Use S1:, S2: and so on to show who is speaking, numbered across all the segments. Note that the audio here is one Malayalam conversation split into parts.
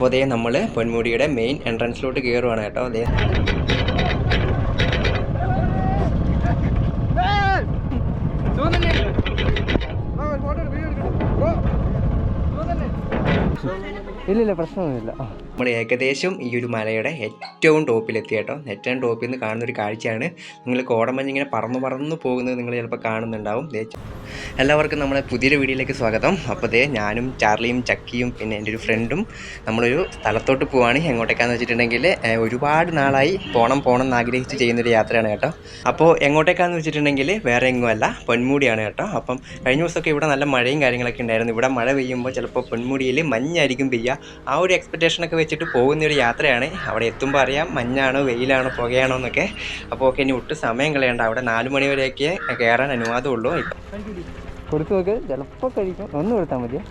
S1: അപ്പോൾ അതേ നമ്മൾ പൊന്മുടിയുടെ മെയിൻ എൻട്രൻസിലോട്ട് കയറുവാണ് കേട്ടോ അതേ
S2: ഇല്ലില്ല പ്രശ്നമൊന്നുമില്ല.
S1: നമ്മൾ ഏകദേശം ഈ ഒരു മലയുടെ ഏറ്റവും ടോപ്പിലെത്തി കേട്ടോ. ഏറ്റവും ടോപ്പിൽ നിന്ന് കാണുന്ന ഒരു കാഴ്ചയാണ്. നിങ്ങൾ കോടമഞ്ഞ് ഇങ്ങനെ പറന്ന് പറന്ന് പോകുന്നത് നിങ്ങൾ ചിലപ്പോൾ കാണുന്നുണ്ടാവും. എല്ലാവർക്കും നമ്മളെ പുതിയൊരു വീഡിയോയിലേക്ക് സ്വാഗതം. അപ്പോൾ ദേ ഞാനും ചാർലിയും ചക്കിയും പിന്നെ എന്റെ ഒരു ഫ്രണ്ടും നമ്മളൊരു സ്ഥലത്തോട്ട് പോവാണ്. എങ്ങോട്ടേക്കാന്ന് വെച്ചിട്ടുണ്ടെങ്കിൽ ഒരുപാട് നാളായി പോണം പോണം എന്ന് ആഗ്രഹിച്ച് ചെയ്യുന്നൊരു യാത്രയാണ് കേട്ടോ. അപ്പോൾ എങ്ങോട്ടേക്കാന്ന് വെച്ചിട്ടുണ്ടെങ്കിൽ വേറെ എങ്ങുമല്ല പൊന്മുടിയാണ് കേട്ടോ. അപ്പം കഴിഞ്ഞ ദിവസമൊക്കെ ഇവിടെ നല്ല മഴയും കാര്യങ്ങളൊക്കെ ഉണ്ടായിരുന്നു. ഇവിടെ മഴ പെയ്യുമ്പോൾ ചിലപ്പോൾ പൊന്മുടിയിൽ മഞ്ഞായിരിക്കും പെയ്യുക. ആ ഒരു എക്സ്പെക്റ്റേഷനൊക്കെ വെച്ചിട്ട് പോകുന്ന ഒരു യാത്രയാണ്. അവിടെ എത്തുമ്പോൾ അറിയാം മഞ്ഞാണോ വെയിലാണോ പുകയാണോ എന്നൊക്കെ. അപ്പോൾ ഓക്കെ ഇനി ഒട്ടും സമയം കളയണ്ട. അവിടെ നാല് മണി വരെയൊക്കെ കയറാൻ അനുവാദമുള്ളൂ
S2: കൊടുത്തു നോക്ക് ചിലപ്പോൾ കഴിക്കും. ഒന്ന് കൊടുത്താൽ മതിയോ?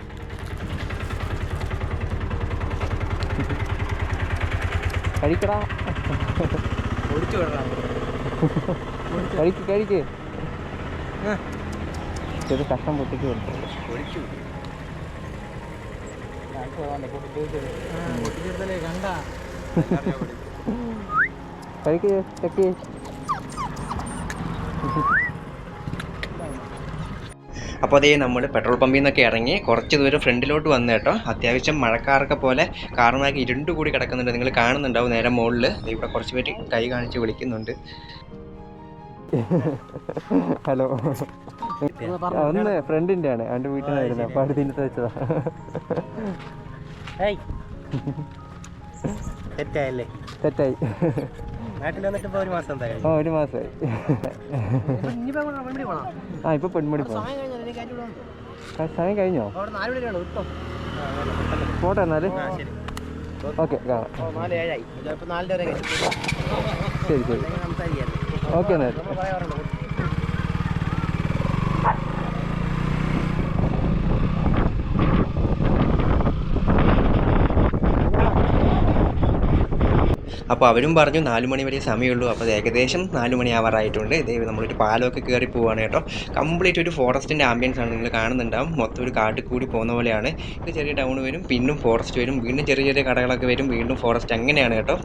S2: കഴിക്കടാ. കഴിക്ക് കഴിക്ക്. ചെറിയ കഷ്ടം പൊട്ടിക്ക് കൊടുത്തു. കഴിക്ക് ചെക്ക്.
S1: അപ്പോൾ അതേ നമ്മൾ പെട്രോൾ പമ്പിൽ നിന്നൊക്കെ ഇറങ്ങി കുറച്ച് ദൂരം ഫ്രണ്ടിലോട്ട് വന്നു കേട്ടോ. അത്യാവശ്യം മഴക്കാറൊക്കെ പോലെ കാറിനൊക്കെ ഇരുണ്ട് കൂടി കിടക്കുന്നുണ്ട്. നിങ്ങൾ കാണുന്നുണ്ടാവും നേരെ മുകളിൽ ഇവിടെ കുറച്ച് പേര് കൈ കാണിച്ച് വിളിക്കുന്നുണ്ട്.
S2: ഹലോ. ഒന്ന് ഫ്രണ്ടിന്റെ ആണ് വീട്ടിലായിരുന്നു വീട്ടിൽ നിന്ന് വരുന്നത് അപ്പൊ അടുത്ത് വെച്ചതാ.
S3: തെറ്റായല്ലേ?
S2: തെറ്റായി.
S3: നാട്ടിൽ വന്നിട്ട് ഇപ്പോൾ ഒരു മാസം എന്തായാലും
S2: ആ ഒരു മാസമായി. ആ ഇപ്പൊ പെൺമുടി പോകും ആ, സമയം കഴിഞ്ഞോ? പോട്ടെ എന്നാൽ.
S3: ശരി.
S2: ഓക്കെ
S3: ഇപ്പോൾ
S2: ശരി ശരി. ഓക്കെ എന്നാൽ
S1: അപ്പോൾ അവരും പറഞ്ഞു നാല് മണി വരെ സമയമുള്ളൂ. അപ്പോൾ ഏകദേശം നാല് മണി ആവാറായിട്ടുണ്ട്. ഇതേ നമ്മളൊരു പാലമൊക്കെ കയറി പോവുകയാണ് കേട്ടോ. കംപ്ലീറ്റ് ഒരു ഫോറസ്റ്റിന്റെ ആംബിയൻസ് ആണ് നിങ്ങൾ കാണുന്നുണ്ടാവും. മൊത്തം ഒരു കാട്ടിൽ കൂടി പോകുന്ന പോലെയാണ്. ഇത് ചെറിയ ടൗൺ വരും പിന്നും ഫോറസ്റ്റ് വരും വീണ്ടും ചെറിയ ചെറിയ കടകളൊക്കെ വരും വീണ്ടും ഫോറസ്റ്റ് അങ്ങനെയാണ് കേട്ടോ.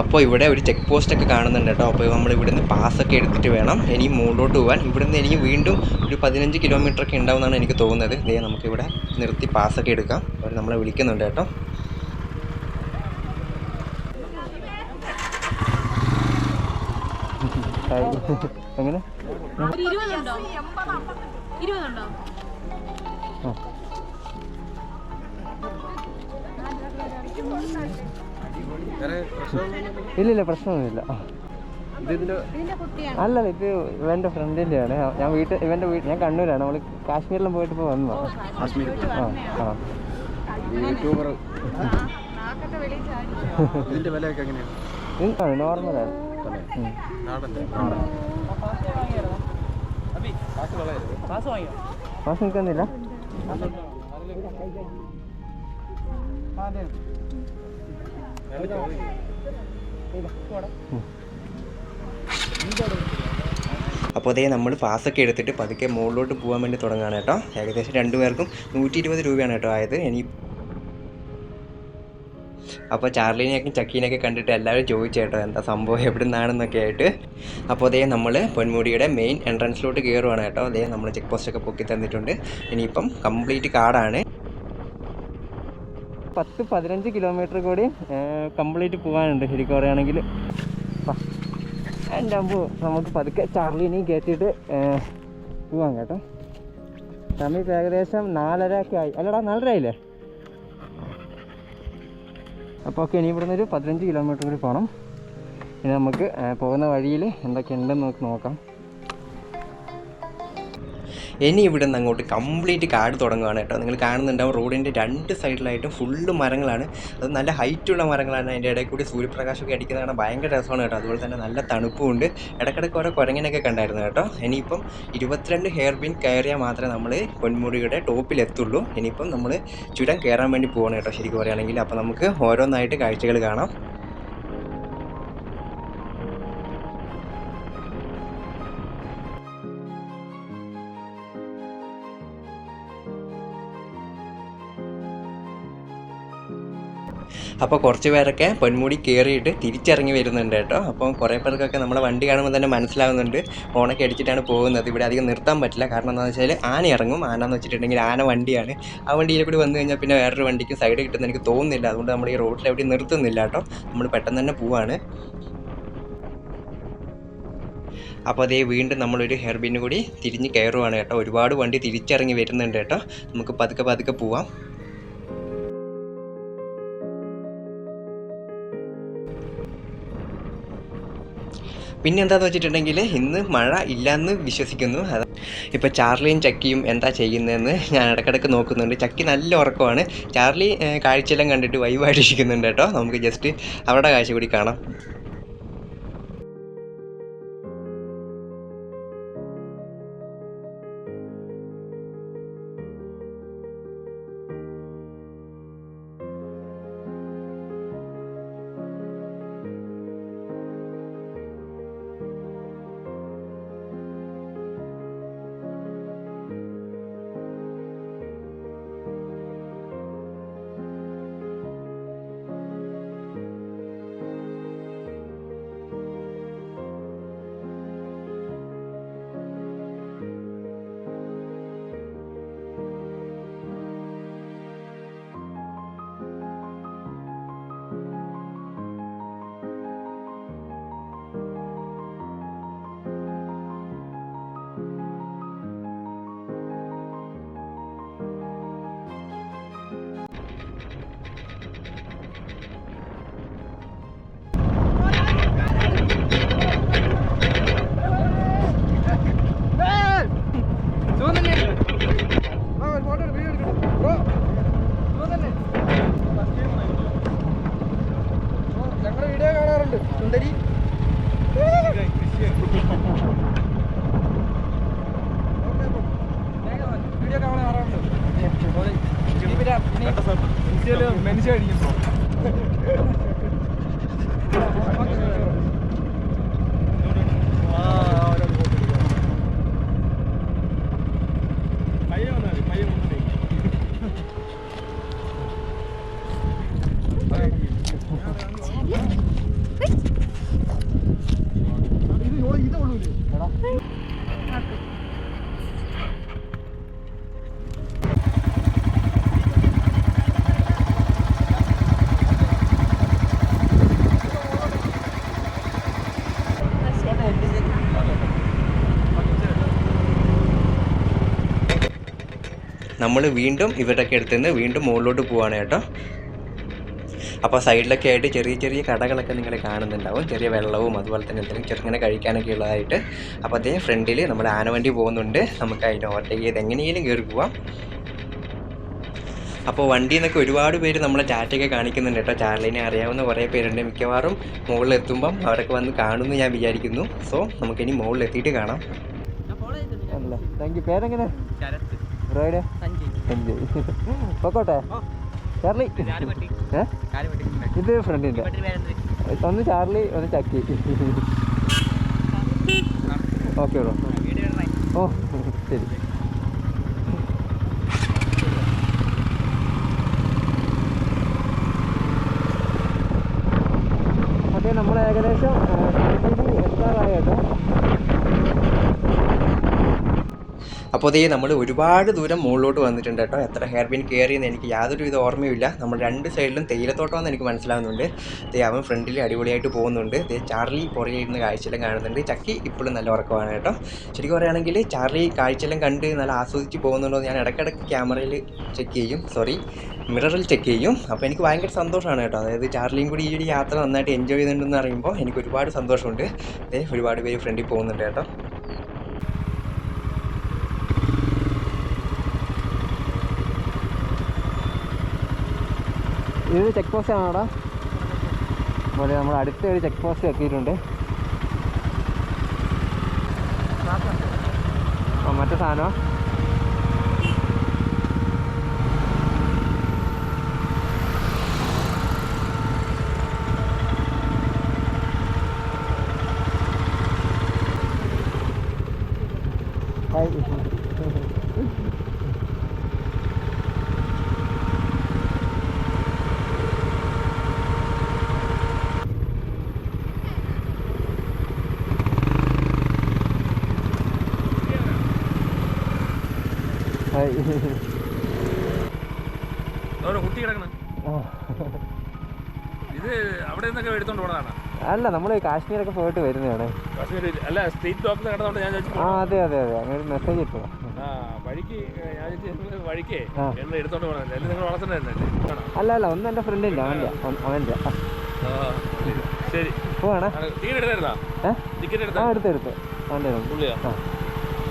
S1: അപ്പോൾ ഇവിടെ ഒരു ചെക്ക് പോസ്റ്റ് ഒക്കെ കാണുന്നുണ്ട് കേട്ടോ. അപ്പോൾ നമ്മൾ ഇവിടുന്ന് പാസ്സൊക്കെ എടുത്തിട്ട് വേണം ഇനി മുകളിലോട്ട് പോകാൻ ഇവിടുന്ന് എനിക്ക് വീണ്ടും ഒരു പതിനഞ്ച് കിലോമീറ്റർ ഒക്കെ ഉണ്ടാവുമെന്നാണ് എനിക്ക് തോന്നുന്നത്. ഇതേ നമുക്കിവിടെ നിർത്തി പാസ്സൊക്കെ എടുക്കാം. അവർ നമ്മളെ വിളിക്കുന്നുണ്ട് കേട്ടോ.
S2: എങ്ങനെ?
S4: ഇരുപതുണ്ടോ.
S2: ഇല്ലില്ല പ്രശ്നമൊന്നുമില്ല. അല്ല ഇത് ഇവന്റെ ഫ്രണ്ടിന്റെ ആണ് ഞാൻ വീട്ടിൽ ഇവന്റെ വീട്ടിൽ ഞാൻ കണ്ണൂരാണ്. നമ്മൾ കാശ്മീരിലും പോയിട്ട് ഇപ്പൊ വന്നു ആ ആ.
S3: യൂട്യൂബർ ഇതിന്റെ വിലയൊക്കെ എങ്ങനെയാണ്
S2: ഇത് നോർമലാണ് പാസ് നിൽക്കുന്നില്ല.
S1: അപ്പോൾ അതേ നമ്മൾ പാസ്സൊക്കെ എടുത്തിട്ട് പതുക്കെ മുകളിലോട്ട് പോകാൻ വേണ്ടി തുടങ്ങുകയാണ് കേട്ടോ. ഏകദേശം രണ്ടു പേർക്കും നൂറ്റി ഇരുപത് രൂപയാണ് കേട്ടോ ആയത്. ഇനി അപ്പോൾ ചാർലിനെയൊക്കെ ചക്കീനെയൊക്കെ കണ്ടിട്ട് എല്ലാവരും ചോദിച്ചേട്ടോ എന്താ സംഭവം എവിടെ നിന്നാണെന്നൊക്കെ ആയിട്ട്. അപ്പോൾ അതേ നമ്മൾ പൊന്മുടിയുടെ മെയിൻ എൻട്രൻസിലോട്ട് കയറുവാണ് കേട്ടോ. അതേ നമ്മൾ ചെക്ക് പോസ്റ്റൊക്കെ പൊക്കി തന്നിട്ടുണ്ട്. ഇനിയിപ്പം കംപ്ലീറ്റ് കാടാണ്
S2: പത്ത് പതിനഞ്ച് കിലോമീറ്റർ കൂടി കംപ്ലീറ്റ് പോകാനുണ്ട്. ശരിക്കും പറയുകയാണെങ്കിൽ എന്റെ അമ്പു നമുക്ക് പതുക്കെ ചാർലിനെയും കയറ്റിയിട്ട് പോവാൻ പോവാം കേട്ടോ. സമയം ഇപ്പം ഏകദേശം നാലര ഒക്കെ ആയി. അല്ലടാ നാലര ആയില്ലേ അപ്പോൾ ഓക്കെ ഇനി ഇവിടുന്ന് ഒരു പതിനഞ്ച് കിലോമീറ്റർ കൂടി പോകണം ഇനി നമുക്ക് പോകുന്ന വഴിയിൽ എന്തൊക്കെയുണ്ടെന്ന് നമുക്ക് നോക്കാം.
S1: ഇനി ഇവിടെ നിന്ന് അങ്ങോട്ട് കംപ്ലീറ്റ് കാട് തുടങ്ങുകയാണ് കേട്ടോ. നിങ്ങൾ കാണുന്നുണ്ടാവും റോഡിന്റെ രണ്ട് സൈഡിലായിട്ടും ഫുള്ള് മരങ്ങളാണ്. അത് നല്ല ഹൈറ്റുള്ള മരങ്ങളാണ്. അതിന്റെ ഇടയിൽ കൂടി സൂര്യപ്രകാശമൊക്കെ അടിക്കുന്നത് കാണാൻ ഭയങ്കര രസമാണ് കേട്ടോ. അതുപോലെ തന്നെ നല്ല തണുപ്പുമുണ്ട് ഇടയ്ക്കിടയ്ക്ക് ഓരോ കുരങ്ങനൊക്കെ കണ്ടായിരുന്നു കേട്ടോ. ഇനിയിപ്പം ഇരുപത്തിരണ്ട് ഹെയർ പിൻ കയറിയാൽ മാത്രമേ നമ്മൾ പൊന്മുടിയുടെ ടോപ്പിലെത്തുള്ളൂ ഇനിയിപ്പം നമ്മൾ ചുരം കയറാൻ വേണ്ടി പോകണം കേട്ടോ. ശരിക്കും പറയുകയാണെങ്കിൽ. അപ്പോൾ നമുക്ക് ഓരോന്നായിട്ട് കാഴ്ചകൾ കാണാം. അപ്പോൾ കുറച്ച് പേരൊക്കെ പൊന്മുടി കയറിയിട്ട് തിരിച്ചിറങ്ങി വരുന്നുണ്ട് കേട്ടോ. അപ്പം കുറേ പേർക്കൊക്കെ നമ്മളെ വണ്ടി കാണുമ്പോൾ തന്നെ മനസ്സിലാവുന്നുണ്ട് ഓണൊക്കെ അടിച്ചിട്ടാണ് പോകുന്നത്. ഇവിടെ അധികം നിർത്താൻ പറ്റില്ല. കാരണം എന്താണെന്ന് വെച്ചാൽ ആന ഇറങ്ങും. ആന എന്ന് വെച്ചിട്ടുണ്ടെങ്കിൽ ആന വണ്ടിയാണ്. ആ വണ്ടിയിൽ കൂടി വന്നു കഴിഞ്ഞാൽ പിന്നെ വേറൊരു വണ്ടിക്ക് സൈഡ് കിട്ടുന്ന എനിക്ക് തോന്നുന്നില്ല. അതുകൊണ്ട് നമ്മൾ ഈ റോഡിൽ എവിടെയും നിർത്തുന്നില്ല കേട്ടോ. നമ്മൾ പെട്ടെന്ന് തന്നെ പോവാണ്. അപ്പോൾ അതേ വീണ്ടും നമ്മളൊരു ഹെർബിന് കൂടി തിരിഞ്ഞ് കയറുവാണ് കേട്ടോ. ഒരുപാട് വണ്ടി തിരിച്ചിറങ്ങി വരുന്നുണ്ട് കേട്ടോ. നമുക്ക് പതുക്കെ പതുക്കെ പോവാം. പിന്നെ എന്താന്ന് വെച്ചിട്ടുണ്ടെങ്കിൽ ഇന്ന് മഴ ഇല്ലയെന്ന് വിശ്വസിക്കുന്നു. അത് ഇപ്പോൾ ചാർലിയും ചക്കിയും എന്താ ചെയ്യുന്നതെന്ന് ഞാൻ ഇടയ്ക്കിടയ്ക്ക് നോക്കുന്നുണ്ട്. ചക്കി നല്ല ഉറക്കമാണ്. ചാർലി കാഴ്ചയെല്ലാം കണ്ടിട്ട് വൈവായിട്ടിരിക്കുന്നുണ്ട് കേട്ടോ. നമുക്ക് ജസ്റ്റ് അവരുടെ കാഴ്ച കൂടി കാണാം. നമ്മൾ വീണ്ടും ഇവരുടെ അടുത്ത് നിന്ന് വീണ്ടും മുകളിലോട്ട് പോവാണ് കേട്ടോ. അപ്പോൾ സൈഡിലൊക്കെ ആയിട്ട് ചെറിയ ചെറിയ കടകളൊക്കെ നിങ്ങൾ കാണുന്നുണ്ടാവും. ചെറിയ വെള്ളവും അതുപോലെ തന്നെ എന്തെങ്കിലും ചെറുങ്ങനെ കഴിക്കാനൊക്കെ ഉള്ളതായിട്ട്. അപ്പോൾ അതേ ഫ്രണ്ടിൽ നമ്മൾ ആനവണ്ടി പോകുന്നുണ്ട്. നമുക്ക് അതിനെ ഓവർടേക്ക് ചെയ്ത് എങ്ങനെയെങ്കിലും കയറി പോവാം. അപ്പോൾ വണ്ടിയിൽ നിന്നൊക്കെ ഒരുപാട് പേര് നമ്മളെ ചാറ്റൊക്കെ കാണിക്കുന്നുണ്ട് കേട്ടോ. ചാർലിനെ അറിയാവുന്ന കുറേ പേരുണ്ട് മിക്കവാറും. മുകളിൽ എത്തുമ്പം അവരൊക്കെ വന്ന് കാണുമെന്ന് ഞാൻ വിചാരിക്കുന്നു. സോ നമുക്കിനി മുകളിൽ എത്തിയിട്ട് കാണാം.
S2: അല്ല താങ്ക് യു പേരെങ്ങനെ? സഞ്ജയ്. പൊക്കോട്ടെ? ചാർലി. ഇത് ഫ്രണ്ടിന്റെ ഒന്ന് ചാർലി ഒന്ന് ചക്കി. Okay bro. ഓ ശരി. ഓക്കെ നമ്മൾ ഏകദേശം എത്താറായി കേട്ടോ
S1: അപ്പോൾ നമ്മൾ ഒരുപാട് ദൂരം മുകളിലോട്ട് വന്നിട്ടുണ്ട് കേട്ടോ. എത്ര ഹെയർ പിൻ കയറിയെന്ന് എനിക്ക് യാതൊരു വിധ ഓർമ്മയുമില്ല. നമ്മൾ രണ്ട് സൈഡിലും തേയിലത്തോട്ടമെന്ന് എനിക്ക് മനസ്സിലാവുന്നുണ്ട്. ദേ അവൻ ഫ്രണ്ടിൽ അടിപൊളിയായിട്ട് പോകുന്നുണ്ട്. ദേ ചാർലി പുറകെ ഇരുന്ന് കാഴ്ചയെല്ലാം കാണുന്നുണ്ട്. ചക്കി ഇപ്പോഴും നല്ല ഉറക്കമാണ് കേട്ടോ. ശരിക്കും പറയുകയാണെങ്കിൽ ചാർലി കാഴ്ചയെല്ലാം കണ്ട് നല്ല ആസ്വദിച്ച് പോകുന്നുണ്ടോ എന്ന് ഞാൻ ഇടയ്ക്കിടയ്ക്ക് ക്യാമറയിൽ ചെക്ക് ചെയ്യും. സോറി മിററിൽ ചെക്ക് ചെയ്യും. അപ്പോൾ എനിക്ക് ഭയങ്കര സന്തോഷമാണ് കേട്ടോ. അതായത് ചാർലിയും കൂടി ഈ ഒരു യാത്ര നന്നായിട്ട് എൻജോയ് ചെയ്യുന്നുണ്ടെന്ന് അറിയുമ്പോൾ എനിക്ക് ഒരുപാട് സന്തോഷമുണ്ട്. ഒരുപാട് പേര് ഫ്രണ്ടിൽ പോകുന്നുണ്ട് കേട്ടോ.
S2: ഇതൊരു ചെക്ക് പോസ്റ്റ് ആണോടാ? അതുപോലെ നമ്മൾ അടുത്ത ഒരു ചെക്ക് പോസ്റ്റ് എത്തിയിട്ടുണ്ട് മറ്റേ
S5: സാധനം Thank you.
S2: അല്ല നമ്മൾ കാശ്മീരൊക്കെ പോയിട്ട് വരുന്നതാണ്.
S5: അല്ല സ്ട്രീറ്റ് ഞാൻ
S2: ആ അതെ അതെ അതെ. അങ്ങനെ ഒരു മെസ്സേജ് ഇട്ടു
S5: വഴിക്ക് ഞാൻ വഴിക്കേ? എടുത്തോണ്ട് പോകണല്ലേ നിങ്ങൾ
S2: അല്ല അല്ല ഒന്ന് എന്റെ ഫ്രണ്ടിന്റെ അവന്റെ
S5: അവന്റെ ശരി.
S2: പോവാണേ.
S5: ടിക്കറ്റ് എടുത്തായിരുന്നാ? ടിക്കറ്റ് എടുത്താ?
S2: അവന്റെ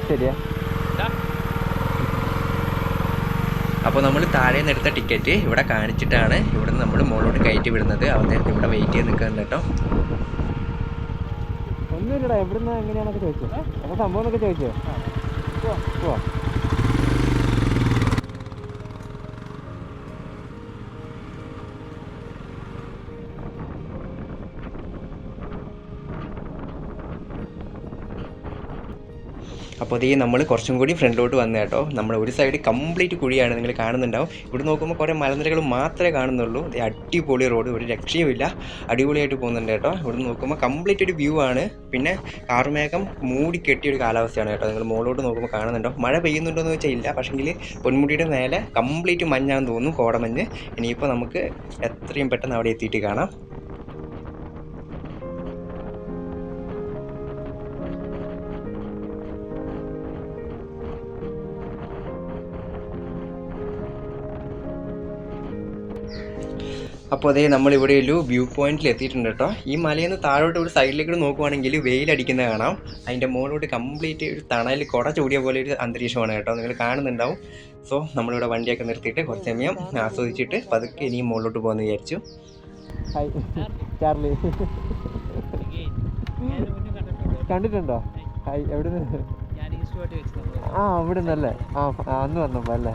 S2: ശരിയാ.
S1: അപ്പോൾ നമ്മൾ താഴെ നിന്ന് എടുത്ത ടിക്കറ്റ് ഇവിടെ കാണിച്ചിട്ടാണ് ഇവിടെ നിന്ന് നമ്മൾ മുകളിലോട്ട് കയറ്റി വിടുന്നത്. അവൻ നേരത്തെ ഇവിടെ വെയിറ്റ് ചെയ്ത് നിൽക്കുന്നുണ്ട് കേട്ടോ.
S2: ഒന്നുമില്ലടാ എവിടുന്ന് എങ്ങനെയാണൊക്കെ ചോദിച്ചോ. അപ്പോൾ സംഭവം എന്നൊക്കെ ചോദിച്ചോ. പോവാ.
S1: അപ്പോൾ അതേ നമ്മൾ കുറച്ചും കൂടി ഫ്രണ്ടിലോട്ട് വന്നു കേട്ടോ. നമ്മൾ ഒരു സൈഡ് കംപ്ലീറ്റ് കുഴിയാണ് നിങ്ങൾ കാണുന്നുണ്ടാവും. ഇവിടെ നോക്കുമ്പോൾ കുറേ മലനിരകൾ മാത്രമേ കാണുന്നുള്ളൂ. അടിപൊളി റോഡ് ഒരു രക്ഷയുമില്ല. അടിപൊളിയായിട്ട് പോകുന്നുണ്ട് കേട്ടോ. ഇവിടെ നോക്കുമ്പോൾ കംപ്ലീറ്റ് ഒരു വ്യൂ ആണ്. പിന്നെ കാർമേഘം മൂടി കെട്ടിയ ഒരു കാലാവസ്ഥയാണ് കേട്ടോ. നിങ്ങൾ മുകളിലോട്ട് നോക്കുമ്പോൾ കാണുന്നുണ്ടോ മഴ പെയ്യുന്നുണ്ടോ എന്ന് വെച്ചാൽ ഇല്ല. പക്ഷെങ്കിൽ പൊന്മുടിയുടെ മേലെ കംപ്ലീറ്റ് മഞ്ഞാന്ന് തോന്നുന്നു കോടമഞ്ഞ്. ഇനിയിപ്പോൾ നമുക്ക് എത്രയും പെട്ടെന്ന് അവിടെ എത്തിയിട്ട് കാണാം. അപ്പോൾ അതേ നമ്മളിവിടെ ഒരു വ്യൂ പോയിന്റിൽ എത്തിയിട്ടുണ്ട് കേട്ടോ ഈ മലയിൽ നിന്ന് താഴോട്ട് ഒരു സൈഡിലേക്ക് നോക്കുവാണെങ്കിൽ വെയിലടിക്കുന്ന കാണാം. അതിന്റെ മുകളിലോട്ട് കംപ്ലീറ്റ് ഒരു തണലിൽ കുട ചൂടിയ പോലെ ഒരു അന്തരീക്ഷമാണ് കേട്ടോ. നിങ്ങൾ കാണുന്നുണ്ടാവും. സോ നമ്മളിവിടെ വണ്ടിയൊക്കെ നിർത്തിയിട്ട് കുറച്ച് സമയം ആസ്വദിച്ചിട്ട് പതുക്കെ ഇനിയും മുകളിലോട്ട് പോകുമെന്ന് വിചാരിച്ചു.
S2: ചാർലി കണ്ടിട്ടുണ്ടോ? എവിടുന്ന്? ആ അവിടെ നിന്നല്ലേ ആ ആ, അന്ന് വന്നപ്പോ അല്ലേ?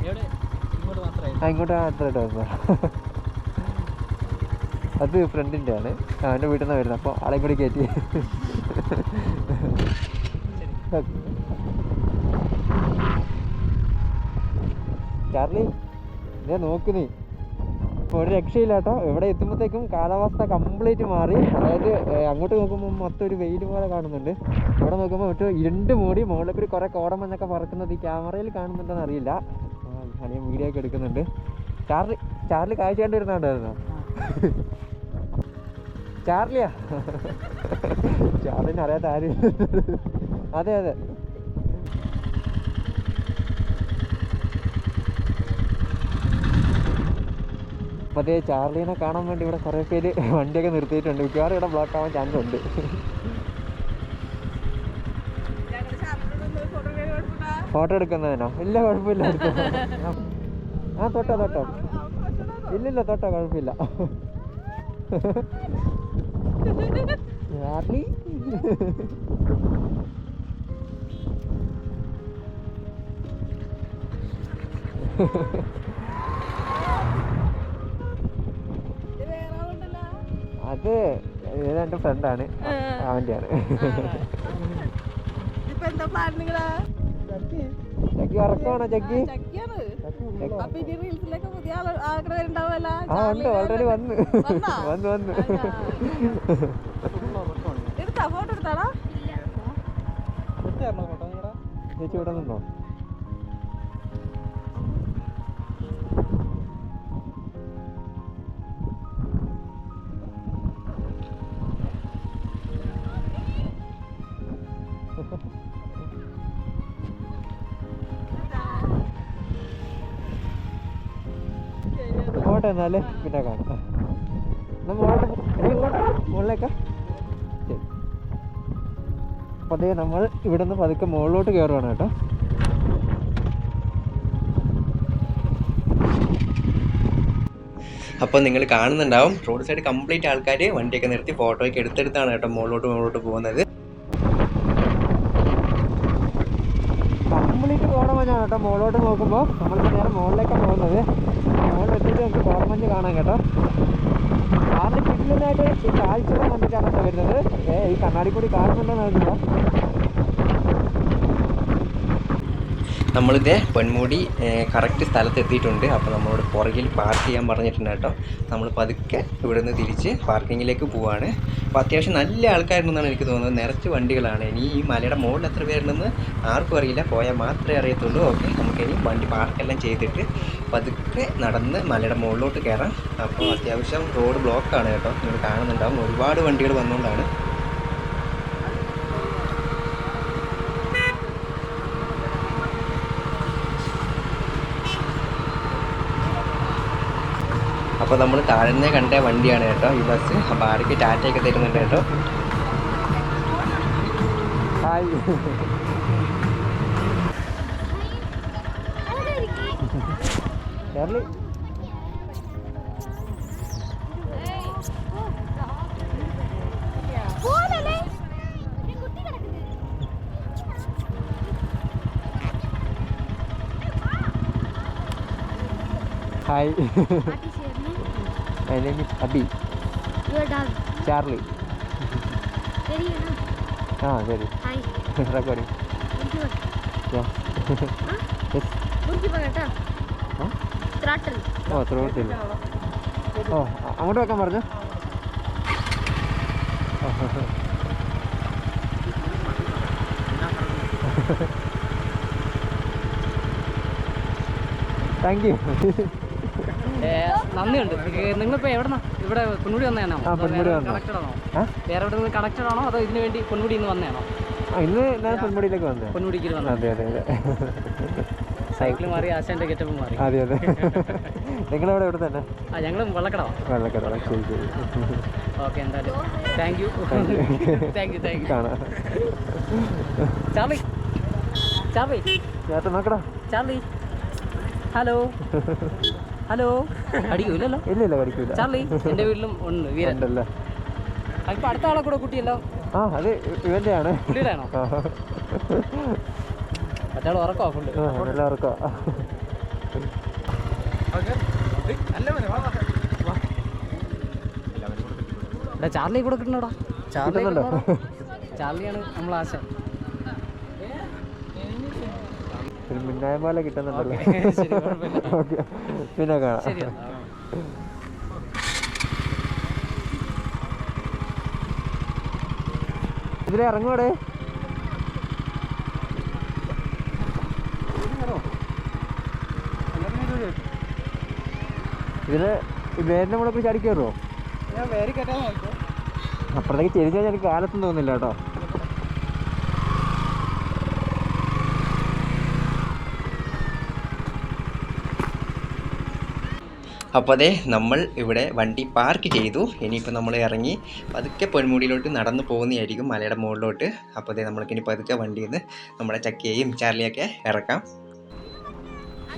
S2: ആ ഇങ്ങോട്ട് മാത്രമായിട്ട് വന്നു അത് ഫ്രണ്ടിന്റെ ആണ്. അവന്റെ വീട്ടിൽ നിന്ന് വരുന്നത്. അപ്പോൾ ആളെ കൂടി കയറ്റി. ചാർലി ഇതേ നോക്ക് നീ. ഒരു രക്ഷയില്ല കേട്ടോ. ഇവിടെ എത്തുമ്പോഴത്തേക്കും കാലാവസ്ഥ കംപ്ലീറ്റ് മാറി. അതായത് അങ്ങോട്ട് നോക്കുമ്പോൾ മൊത്തം ഒരു വെയിൽ പോലെ കാണുന്നുണ്ട്. ഇവിടെ നോക്കുമ്പോൾ മറ്റു ഇരുണ്ട് മൂടി മുകളിൽ കൂടി കുറേ കോടമെന്നൊക്കെ പറക്കുന്നത് ഈ ക്യാമറയിൽ കാണുന്നുണ്ടെന്ന് അറിയില്ല. അനിയൻ വീഡിയോ ഒക്കെ എടുക്കുന്നുണ്ട്. ചാർലി ചാർലി കാഴ്ച കണ്ടിരുന്നുണ്ടായിരുന്നോ ചാർലിയാ ചാർലിനെ അറിയാത്ത ആരും? അതെ അതെ. അതെ ചാർലിനെ കാണാൻ വേണ്ടി ഇവിടെ കുറേ പേര് വണ്ടിയൊക്കെ നിർത്തിയിട്ടുണ്ട്. മിക്കവാറും ഇവിടെ ബ്ലോക്ക് ആവാൻ ചാൻസ് ഉണ്ട്. ഫോട്ടോ എടുക്കുന്നതിനോ ഇല്ല കുഴപ്പമില്ല. ആ തൊട്ടോ തൊട്ടോ. ഇല്ലില്ല തൊട്ടോ കുഴപ്പമില്ല. ചാർലി അത് ഫ്രണ്ടാണ് ഫ്രണ്ടാണ് അവന്റെയാണ്
S4: ഇപ്പൊ എന്താ പ്ലാൻ നിങ്ങൾ?
S2: ചക്കി ഉറക്കമാണോ ചക്കി
S4: ചക്കിയാണ് അപ്പൊ ഇനി റീൽസിലൊക്കെ പുതിയ
S2: ആ ഉണ്ട്. ഓൾറെഡി വന്ന്.
S4: വന്നോ?
S2: വന്ന് വന്ന്.
S4: എടുത്താ ഫോട്ടോ എടുത്താടാ?
S2: ചേച്ചി ഇവിടെ നിന്നോ? എന്നാൽ പിന്നെ കാണാം. മുകളിലേക്കാ. ശരി. അപ്പോൾ അതേ നമ്മൾ ഇവിടെ നിന്ന് പതുക്കെ മുകളിലോട്ട് കയറുവാണ് കേട്ടോ.
S1: അപ്പോൾ നിങ്ങൾ കാണുന്നുണ്ടാവും. റോഡ് സൈഡ് കംപ്ലീറ്റ് ആൾക്കാർ വണ്ടിയൊക്കെ നിർത്തി ഫോട്ടോയൊക്കെ എടുത്തെടുത്താണ് കേട്ടോ മുകളിലോട്ട് മുകളിലോട്ട് പോകുന്നത്.
S2: കംപ്ലീറ്റ് പോകണമെന്നാണ് കേട്ടോ മുകളിലോട്ട് നോക്കുമ്പോൾ നമ്മൾ നേരെ മുകളിലേക്കാണ് പോകുന്നത്. എത്തിയിട്ട് നമുക്ക് കോടമഞ്ഞ് കാണാം കേട്ടോ. ആറിന് കിട്ടുന്നതായിട്ട് ഈ കാഴ്ചകൾ കണ്ടിട്ടാണ് വരുന്നത്. ഏ ഈ കണ്ണാടി കൂടി കാണുന്നുണ്ടോ നോക്കില്ല
S1: നമ്മളിതേ പൊന്മുടി കറക്റ്റ് സ്ഥലത്ത് എത്തിയിട്ടുണ്ട് അപ്പോൾ നമ്മളോട് പുറകിൽ പാർക്ക് ചെയ്യാൻ പറഞ്ഞിട്ടുണ്ട് കേട്ടോ. നമ്മൾ പതുക്കെ ഇവിടുന്ന് തിരിച്ച് പാർക്കിങ്ങിലേക്ക് പോവാണ്. അപ്പോൾ അത്യാവശ്യം നല്ല ആൾക്കാരുണ്ടെന്നാണ് എനിക്ക് തോന്നുന്നത്. നിറച്ച് വണ്ടികളാണ്. ഇനി ഈ മലയുടെ മുകളിൽ എത്ര പേരുണ്ടെന്ന് ആർക്കും അറിയില്ല. പോയാൽ മാത്രമേ അറിയത്തുള്ളൂ. ഓക്കെ നമുക്കിനി വണ്ടി പാർക്കെല്ലാം ചെയ്തിട്ട് പതുക്കെ നടന്ന് മലയുടെ മുകളിലോട്ട് കയറാം. അപ്പോൾ അത്യാവശ്യം റോഡ് ബ്ലോക്കാണ് കേട്ടോ. നിങ്ങൾ കാണുന്നുണ്ടാവും. ഒരുപാട് വണ്ടികൾ വന്നുകൊണ്ടാണ്. അപ്പോൾ നമ്മൾ താഴ്ന്നെ കണ്ട വണ്ടിയാണ് കേട്ടോ. ഈ ബസ് അപ്പോൾ ആർക്ക് ടാറ്റയൊക്കെ തരുന്നുണ്ട് കേട്ടോ.
S2: Hi hi my name is Abhi.
S6: Your dog.
S2: Charlie.
S6: Very you know.
S2: ആ ശരി.
S6: Hi. മുറുക്കി പോകട്ടോ
S2: ആ?
S6: ത്രാട്ടൽ
S2: ഓ ത്രോട്ടില്ല ഓ അ- അങ്ങോട്ട് വെക്കാൻ പറഞ്ഞു? താങ്ക് യു
S7: നന്ദിയുണ്ട്. നിങ്ങളിപ്പോ എവിടെന്നാ? ഇവിടെ പൊന്മുടി വന്നതാണോ. കണക്റ്റഡ് ആണോ? വേറെ എവിടെ നിന്ന് കണക്റ്റഡ് ആണോ? അതോ ഇതിനു വേണ്ടി പൊന്മുടി നിന്ന് വന്നതാണോ
S2: ഇന്ന് ഞാൻ പൊന്മുടിയിലേക്ക് വന്നത്.
S7: പൊന്മുടിക്ക്
S2: അതെ അതെ അതെ.
S7: സൈക്കിൾ മാറി ആശാന്റെ ഗെറ്റപ്പ് മാറി.
S2: അതെ അതെ. നിങ്ങളവിടെ ഇവിടെ തന്നെ?
S7: ആ ഞങ്ങൾ വെള്ളക്കട
S2: വെള്ളക്കട ശരി ശരി.
S7: ഓക്കെ എന്തായാലും. Thank you. Thank you thank you
S2: കാണാം.
S7: ചാർലി ചാർലി
S2: ചേട്ടൻ നോക്കടാ.
S7: Charlie hello. ഹലോ? അടിക്കൂലല്ലോ.
S2: ഇല്ല ഇല്ല കടിക്കൂല
S7: ചാർലി എന്റെ വീട്ടിലും ഉണ്ട് വീരൻ.
S2: ഉണ്ടല്ലേ.
S7: ഇപ്പൊ അടുത്ത ആളെ കൂടെ കുട്ടിയല്ലോ?
S2: ആ അത് ഇവന്റെയാണ്. ആണ്
S7: പുള്ളിയുടെയാണോ?
S2: ആ.
S7: മറ്റാൾ ഉറക്കോ. ഫുള്ള്.
S3: വാ
S7: ചാർലി കൂടെ കിട്ടണോടാ? ചാർലി? ചാർലിയാണ് നമ്മൾ ആശ
S2: ഒരു മിന്നായ പോലെ കിട്ടുന്നുണ്ടല്ലോ.
S7: ഓക്കേ,
S2: പിന്നെ കാണാം. ഇതിലെ ഇറങ്ങുവാടേ. ഇതിൽ വേരിന്റെ കൂടെ പോയി ചാടി
S3: ഞാൻ വേറെ കയറ്റാൻ നോക്കാം
S2: അപ്പുറത്തേക്ക് ചെരിഞ്ഞാൽ എനിക്ക് കാലത്തും തോന്നില്ല കേട്ടോ.
S1: അപ്പോൾ അതെ നമ്മൾ ഇവിടെ വണ്ടി പാർക്ക് ചെയ്തു. ഇനിയിപ്പോൾ നമ്മൾ ഇറങ്ങി പതുക്കെ പൊന്മുടിയിലോട്ട് നടന്നു പോകുന്നതായിരിക്കും മലയുടെ മുകളിലോട്ട്. അപ്പോൾ അതെ നമ്മൾക്കിനി പതുക്കെ വണ്ടിയിൽ നിന്ന് നമ്മുടെ ചക്കയെയും ചാർലിയൊക്കെ ഇറക്കാം.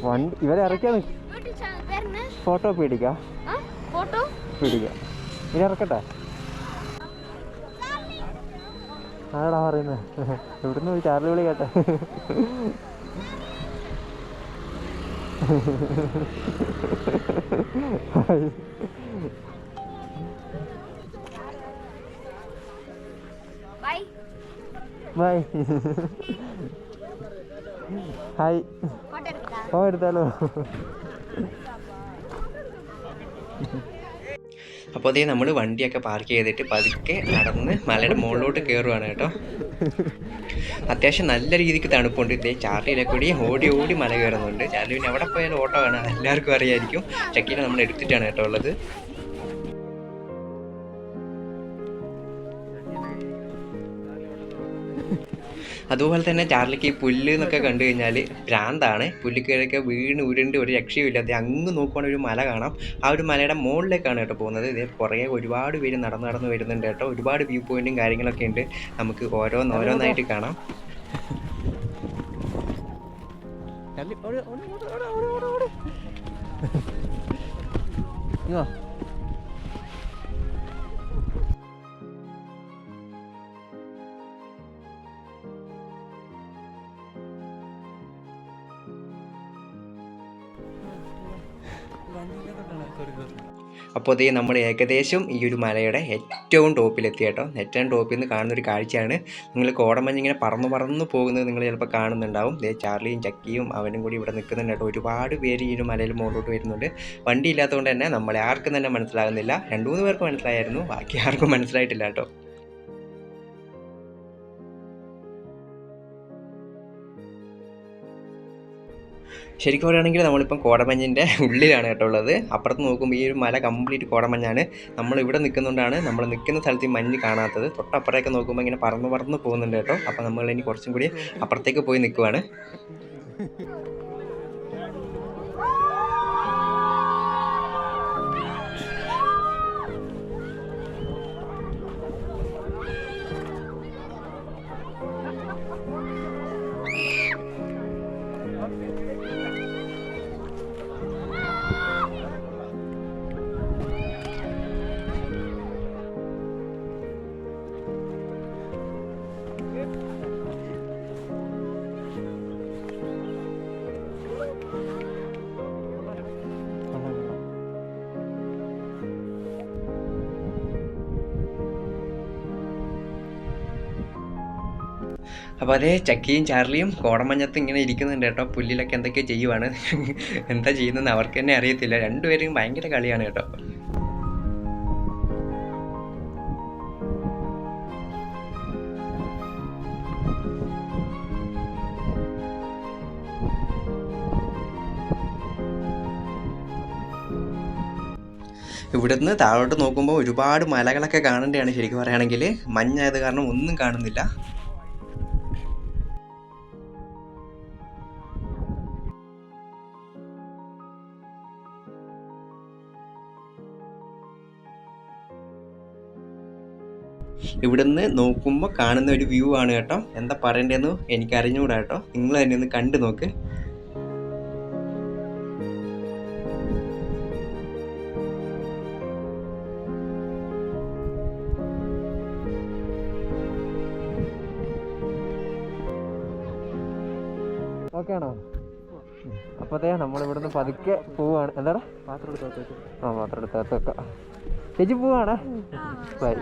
S2: വണ്ടി ഇവരെ
S6: പേരെന്ന്
S2: ഫോട്ടോ പിടിക്കാം.
S6: ഫോട്ടോ
S2: പിടിക്കാം. ഇനി ഇറക്കട്ടെ? ആടാ പറയുന്നത് ഇവിടുന്ന് ചാർലി വിളി കേട്ടെ? ഹായ്.
S6: ബൈ
S2: ബൈ ഹായ് ഓ എടുത്താലോ.
S1: അപ്പോൾ അതേ നമ്മൾ വണ്ടിയൊക്കെ പാർക്ക് ചെയ്തിട്ട് പതുക്കെ നടന്ന് മലയുടെ മുകളിലോട്ട് കയറുവാണ് കേട്ടോ. അത്യാവശ്യം നല്ല രീതിക്ക് തണുപ്പുണ്ട്. ഇതേ ചാർലിയിലെ കൂടി ഓടി ഓടി മല കയറുന്നുണ്ട്. ചാർലി പിന്നെ എവിടെ പോയാലും ഓട്ടോ ആണ് എല്ലാവർക്കും അറിയായിരിക്കും. ചക്കീനെ നമ്മൾ എടുത്തിട്ടാണ് കേട്ടോ ഉള്ളത്. അതുപോലെ തന്നെ ചാർലിക്ക് ഈ പുല്ല് എന്നൊക്കെ കണ്ടു കഴിഞ്ഞാൽ ഭ്രാന്താണ്. പുല്ലിക്കീഴൊക്കെ വീണ് ഉരുണ്ട് ഒരു രക്ഷയുമില്ല. അത് അങ്ങ് നോക്കുവാണെങ്കിൽ ഒരു മല കാണാം. ആ ഒരു മലയുടെ മുകളിലേക്കാണ് കേട്ടോ പോകുന്നത്. ഇതേ കുറേ ഒരുപാട് പേര് നടന്ന് നടന്ന് വരുന്നുണ്ട് കേട്ടോ. ഒരുപാട് വ്യൂ പോയിന്റും കാര്യങ്ങളൊക്കെ ഉണ്ട്. നമുക്ക് ഓരോന്നോരോന്നായിട്ട് കാണാം.
S2: ഇങ്ങ്
S1: അപ്പോൾ അതേ നമ്മൾ ഏകദേശം ഈ ഒരു മലയുടെ ഏറ്റവും ടോപ്പിലെത്തി കേട്ടോ. ഏറ്റവും ടോപ്പിൽ നിന്ന് കാണുന്ന ഒരു കാഴ്ചയാണ്. നിങ്ങൾ കോടമഞ്ഞ് ഇങ്ങനെ പറന്ന് പറന്ന് പോകുന്നത് നിങ്ങൾ ചിലപ്പോൾ കാണുന്നുണ്ടാവും. ദേ ചാർലിയും ചക്കിയും അവനും കൂടി ഇവിടെ നിൽക്കുന്നുണ്ട് കേട്ടോ. ഒരുപാട് പേര് ഈ ഒരു മലയിൽ മുകളിലോട്ട് വരുന്നുണ്ട്. വണ്ടി ഇല്ലാത്തതുകൊണ്ട് തന്നെ നമ്മളെ ആർക്കും തന്നെ മനസ്സിലാകുന്നില്ല. രണ്ട് മൂന്ന് പേർക്ക് മനസ്സിലായിരുന്നു ബാക്കി ആർക്കും മനസ്സിലായിട്ടില്ല കേട്ടോ. ശരിക്കും പറയുകയാണെങ്കിൽ നമ്മളിപ്പം കോടമഞ്ഞിന്റെ ഉള്ളിലാണ് കേട്ടോ ഉള്ളത്. അപ്പുറത്ത് നോക്കുമ്പോൾ ഈ ഒരു മല കംപ്ലീറ്റ് കോടമഞ്ഞാണ്. നമ്മൾ ഇവിടെ നിൽക്കുന്നതുകൊണ്ടാണ് നമ്മൾ നിൽക്കുന്ന സ്ഥലത്ത് മഞ്ഞ് കാണാത്തത്. തൊട്ടപ്പുറത്തേക്ക് നോക്കുമ്പോൾ ഇങ്ങനെ പറന്ന് പറന്ന് പോകുന്നുണ്ട് കേട്ടോ. അപ്പോൾ നമ്മൾ ഇനി കുറച്ചും കൂടി അപ്പുറത്തേക്ക് പോയി നിൽക്കുവാണ്. അപ്പോൾ അതേ ചക്കിയും ചാർലിയും കോടമഞ്ഞത്ത് ഇങ്ങനെ ഇരിക്കുന്നുണ്ട് കേട്ടോ. പുല്ലിലൊക്കെ എന്തൊക്കെയോ ചെയ്യുവാണ്. എന്താ ചെയ്യുന്നതെന്ന് അവർക്ക് തന്നെ അറിയത്തില്ല. രണ്ടുപേരും ഭയങ്കര കളിയാണ് കേട്ടോ. ഇവിടുന്ന് താഴോട്ട് നോക്കുമ്പോൾ ഒരുപാട് മലകളൊക്കെ കാണേണ്ടതാണ് ശരിക്കും പറയുകയാണെങ്കിൽ. മഞ്ഞായത് കാരണം ഒന്നും കാണുന്നില്ല. ഇവിടുന്ന് നോക്കുമ്പോൾ കാണുന്ന ഒരു വ്യൂ ആണ് കേട്ടോ. എന്താ പറയേണ്ടതെന്ന് എനിക്ക് അറിഞ്ഞുകൂടാ കേട്ടോ. നിങ്ങൾ തന്നെ ഒന്ന് കണ്ടു നോക്ക്.
S2: ഓക്കെ ആണോ അപ്പോൾ അതെ നമ്മൾ ഇവിടുന്ന് പതുക്കെ പോവാണ്. എന്താടാ? പാത്രം എടുത്ത് ആ പാത്രം എടുത്ത് വെക്കാം. ചേച്ചി പോവാണ്? ബൈ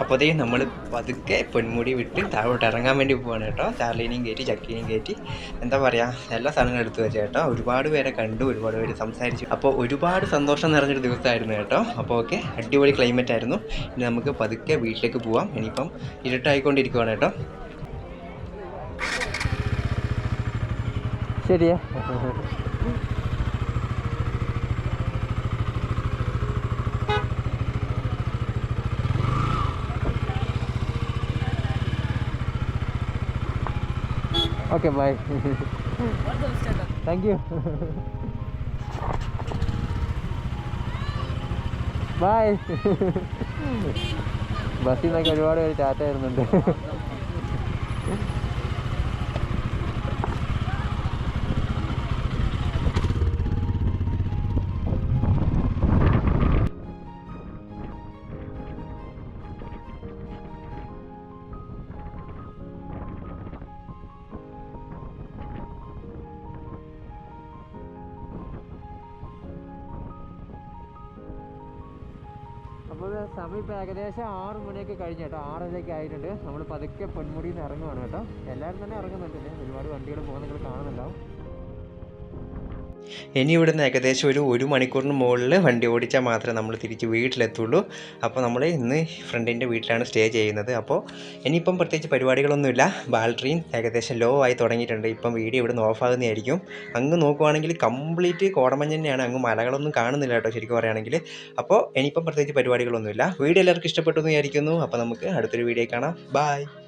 S1: അപ്പോൾ അതേ നമ്മൾ പതുക്കെ പൊന്മുടി വിട്ട് താഴോട്ട് ഇറങ്ങാൻ വേണ്ടി പോവാണ് കേട്ടോ. ചാർലീനെയും കയറ്റി ചക്കീനെയും കയറ്റി എന്താ പറയുക എല്ലാ സാധനങ്ങളും എടുത്തു വെച്ചാൽ കേട്ടോ. ഒരുപാട് പേരെ കണ്ടു ഒരുപാട് പേര് സംസാരിച്ചു. അപ്പോൾ ഒരുപാട് സന്തോഷം നിറഞ്ഞൊരു ദിവസമായിരുന്നു കേട്ടോ. അപ്പോൾ ഓക്കെ അടിപൊളി ക്ലൈമറ്റ് ആയിരുന്നു. ഇനി നമുക്ക് പതുക്കെ വീട്ടിലേക്ക് പോവാം. ഇനിയിപ്പം ഇരുട്ടായിക്കൊണ്ടിരിക്കുവാണ് കേട്ടോ.
S2: ശരിയാ. Okay bye thank you bye ബസ്സിൽ നിന്നൊക്കെ ഒരുപാട് പേര് ടാറ്റ വരുന്നുണ്ട് ഇപ്പോൾ ഏകദേശം ആറ് മണിയൊക്കെ കഴിഞ്ഞു കേട്ടോ ആറരയൊക്കെ ആയിട്ടുണ്ട്. നമ്മൾ പതുക്കെ പൊന്മുടിയിൽ നിന്ന് ഇറങ്ങുവാണ് കേട്ടോ. എല്ലാവരും തന്നെ ഇറങ്ങുന്നുണ്ട്. ഒരുപാട് വണ്ടികൾ പോകുന്ന നിങ്ങൾ കാണുന്നുണ്ടാവും.
S1: ഇനി ഇവിടുന്ന് ഏകദേശം ഒരു ഒരു മണിക്കൂറിന് മുകളിൽ വണ്ടി ഓടിച്ചാൽ മാത്രമേ നമ്മൾ തിരിച്ച് വീട്ടിലെത്തുള്ളൂ. അപ്പോൾ നമ്മൾ ഇന്ന് ഫ്രണ്ടിന്റെ വീട്ടിലാണ് സ്റ്റേ ചെയ്യുന്നത്. അപ്പോൾ ഇനിയിപ്പം പ്രത്യേകിച്ച് പരിപാടികളൊന്നുമില്ല. ബാറ്ററിയും ഏകദേശം ലോ ആയി തുടങ്ങിയിട്ടുണ്ട്. ഇപ്പം വീഡിയോ ഇവിടുന്ന് ഓഫ് ആകുന്നതായിരിക്കും. അങ്ങ് നോക്കുവാണെങ്കിൽ കംപ്ലീറ്റ് കോടമഞ്ഞ് തന്നെയാണ്. അങ്ങ് മലകളൊന്നും കാണുന്നില്ല കേട്ടോ ശരിക്കും പറയുകയാണെങ്കിൽ. അപ്പോൾ ഇനിയിപ്പം പ്രത്യേകിച്ച് പരിപാടികളൊന്നുമില്ല. വീഡിയോ എല്ലാവർക്കും ഇഷ്ടപ്പെട്ടു എന്ന് വിചാരിക്കുന്നു. അപ്പോൾ നമുക്ക് അടുത്തൊരു വീഡിയോ കാണാം. ബായ്